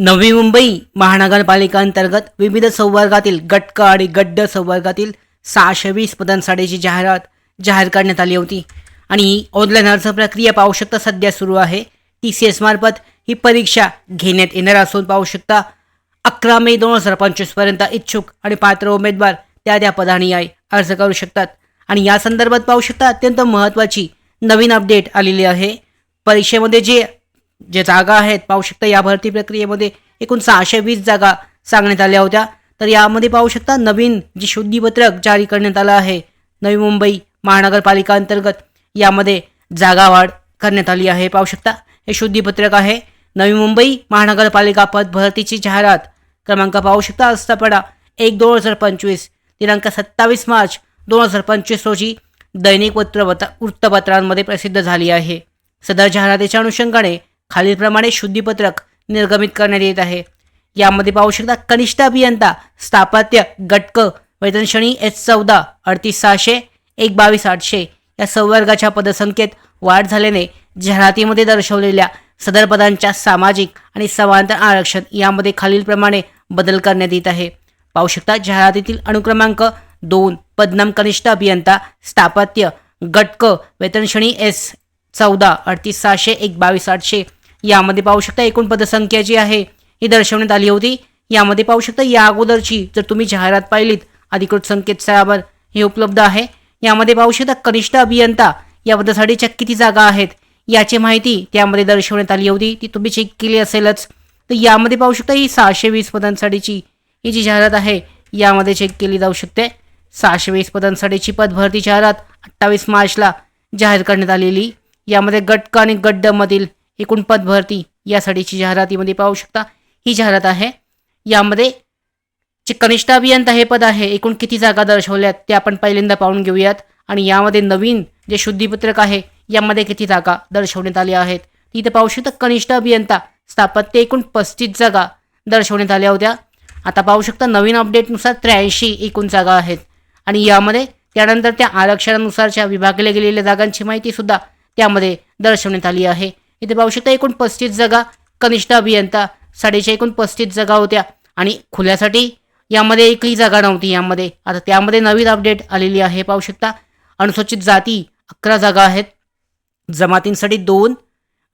नवी मुंबई महानगरपालिका अंतर्गत विविध संवर्गातील गटक आणि गड्ड संवर्गातील सहाशे वीस पदांसाठीची जाहिरात जाहीर करण्यात आली होती. आणि ऑनलाईन अर्ज प्रक्रिया पाहू शकता सध्या सुरू आहे. टी सी एस मार्फत ही परीक्षा घेण्यात येणार असून पाहू शकता अकरा मे दोन हजार पंचवीसपर्यंत इच्छुक आणि पात्र उमेदवार त्या त्या पदानुयायी अर्ज करू शकतात. आणि या संदर्भात पाहू शकता अत्यंत महत्त्वाची नवीन अपडेट आलेली आहे. परीक्षेमध्ये जे जे जागा आहेत पाहू शकता या भरती प्रक्रियेमध्ये एकूण सहाशे वीस जागा सांगण्यात आल्या होत्या. तर यामध्ये पाहू शकता नवीन जे शुद्धीपत्रक जारी करण्यात आलं आहे नवी मुंबई महानगरपालिका अंतर्गत यामध्ये जागा वाढ करण्यात आली आहे. पाहू शकता हे शुद्धीपत्रक आहे. नवी मुंबई महानगरपालिका पद भरतीची जाहिरात क्रमांक पाहू शकता आस्थापना एक दोन हजार पंचवीस दिनांक सत्तावीस मार्च दोन हजार पंचवीस रोजी दैनिक वृत्त वृत्तपत्रांमध्ये प्रसिद्ध झाली आहे. सदर जाहिरातीच्या अनुषंगाने खालीलप्रमाणे शुद्धीपत्रक निर्गमित करण्यात येत आहे. यामध्ये पाहू शकता कनिष्ठ अभियंता स्थापत्य गटक वेतनश्रेणी एच एस चौदा अडतीस सहाशे एक बावीस आठशे. या संवर्गाच्या पदसंख्येत वाढ झाल्याने जाहिरातीमध्ये दर्शवलेल्या सदर पदांच्या सामाजिक आणि समांतर आरक्षण यामध्ये खालीलप्रमाणे बदल करण्यात येत आहे. पाहू शकता जाहिरातीतील अनुक्रमांक दोन पदनाम कनिष्ठ अभियंता स्थापत्य गटक वेतनश्रेणी एस चौदा अडतीस सहाशे एक बावीस आठशे. यामध्ये पाहू शकता एकूण पदसंख्या जी आहे ही दर्शवण्यात आली होती. यामध्ये पाहू शकता या अगोदरची जर तुम्ही जाहिरात पाहिलीत अधिकृत संकेतस्थळावर हे उपलब्ध आहे. यामध्ये पाहू शकता कनिष्ठ अभियंता या पदासाठीच्या किती जागा आहेत याची माहिती त्यामध्ये दर्शवण्यात आली होती. ती तुम्ही चेक केली असेलच. तर यामध्ये पाहू शकता ही सहाशे वीस पदांसाठीची ही जी जाहिरात आहे यामध्ये चेक केली जाऊ शकते. सहाशे वीस पदांसाठीची पदभरती जाहिरात अठ्ठावीस मार्चला जाहीर करण्यात आलेली. यामध्ये गटक आणि गड्डमधील एकूण पदभरती यासाठीची जाहिरातीमध्ये पाहू शकता. ही जाहिरात आहे. यामध्ये जे कनिष्ठ अभियंता हे पद आहे एकूण किती जागा दर्शवल्यात ते आपण पहिल्यांदा पाहून घेऊयात. आणि यामध्ये नवीन जे शुद्धीपत्रक आहे यामध्ये किती जागा दर्शवण्यात आल्या आहेत. तिथे पाहू शकता कनिष्ठ अभियंता स्थापत्य एकूण पस्तीस जागा दर्शवण्यात आल्या होत्या. आता पाहू शकता नवीन अपडेटनुसार त्र्याऐंशी एकूण जागा आहेत. आणि यामध्ये त्यानंतर त्या आरक्षणानुसारच्या विभागल्या गेलेल्या जागांची माहितीसुद्धा त्यामध्ये दर्शवण्यात आली आहे. इथे पाहू शकता एकूण पस्तीस जागा कनिष्ठ अभियंता साडेच्या एकूण पस्तीस जागा होत्या. आणि खुल्यासाठी यामध्ये एकही जागा नव्हती यामध्ये. आता त्यामध्ये नवीन अपडेट आलेली आहे पाहू शकता. अनुसूचित जाती अकरा जागा आहेत. जमातींसाठी दोन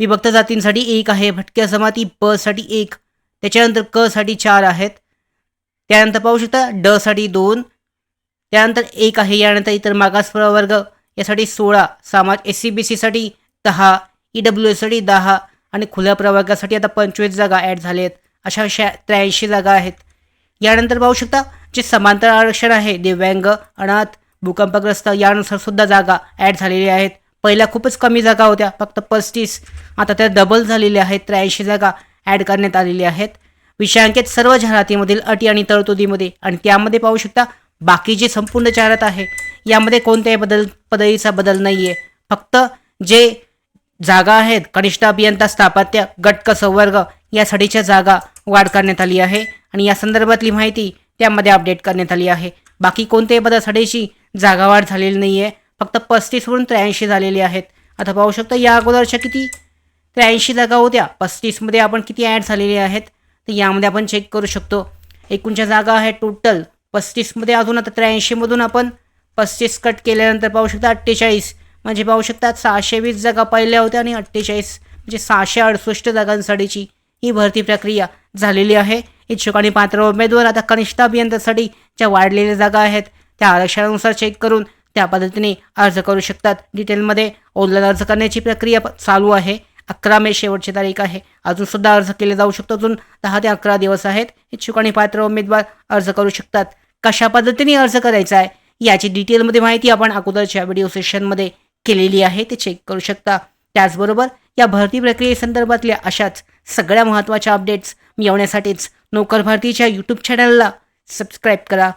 विभक्त जातींसाठी एक आहे. भटक्या जमाती ब साठी एक त्याच्यानंतर क साठी चार आहेत. त्यानंतर पाहू शकता ड साठी दोन त्यानंतर एक आहे. यानंतर इतर मागास प्रवर्ग यासाठी सोळा समाज एस सी बी सीसाठी दहा ई डब्ल्यू एससाठी दहा आणि खुल्या प्रवर्गासाठी आता पंचवीस जागा ॲड झाले आहेत अशा शा त्र्याऐंशी जागा आहेत. यानंतर पाहू शकता जे समांतर आरक्षण आहे दिव्यांग अनाथ भूकंपग्रस्त यानुसार सुद्धा जागा ॲड झालेल्या आहेत. पहिल्या खूपच कमी जागा होत्या फक्त पस्तीस. आता त्या डबल झालेल्या आहेत त्र्याऐंशी जागा ॲड करण्यात आलेल्या आहेत. विषयांकित सर्व जाहिरातीमधील अटी आणि तरतुदीमध्ये आणि त्यामध्ये पाहू शकता बाकी जे संपूर्ण जाहिरात आहे यामध्ये कोणत्याही बदल पदवीचा बदल नाही आहे फक्त जे जागा आहेत. कनिष्ठ अभियंता स्थापत्य गटक संवर्ग यासाठीच्या जागा वाढ करण्यात आली आहे आणि या संदर्भातली माहिती त्यामध्ये अपडेट करण्यात आली आहे. बाकी कोणत्याही पदासाठीची जागा वाढ झालेली नाही आहे फक्त पस्तीसवरून त्र्याऐंशी झालेली आहेत. आता पाहू शकता या अगोदरच्या किती? त्र्याऐंशी जागा होत्या. पस्तीसमध्ये आपण किती ॲड झालेले आहेत? तर यामध्ये आपण चेक करू शकतो. एकूणच्या जागा आहेत टोटल पस्तीसमध्ये अजून आता त्र्याऐंशीमधून आपण पस्तीस कट केल्यानंतर पाहू शकता अठ्ठेचाळीस. म्हणजे पाहू शकतात सहाशे वीस जागा पहिल्या होत्या आणि अठ्ठेचाळीस म्हणजे सहाशे अडुसष्ट जागांसाठीची ही भरती प्रक्रिया झालेली आहे. इच्छुक आणि पात्र उमेदवार आता कनिष्ठ अभियंत्यासाठी ज्या वाढलेल्या जागा आहेत त्या आरक्षणानुसार चेक करून त्या पद्धतीने अर्ज करू शकतात. डिटेलमध्ये ऑनलाईन अर्ज करण्याची प्रक्रिया चालू आहे. अकरा मे शेवटची तारीख आहे. अजून सुद्धा अर्ज केले जाऊ शकतो. अजून दहा ते अकरा दिवस आहेत. इच्छुक आणि पात्र उमेदवार अर्ज करू शकतात. कशा पद्धतीने अर्ज करायचा आहे याची डिटेलमध्ये माहिती आपण अगोदरच्या व्हिडिओ सेशनमध्ये केलेली आहे ते चेक करू शकता. त्याचबरोबर या भरती प्रक्रियेसंदर्भातल्या अशाच सगळ्या महत्त्वाच्या अपडेट्स मिळवण्यासाठीच नोकर भारतीच्या यूट्यूब चॅनलला सबस्क्राईब करा.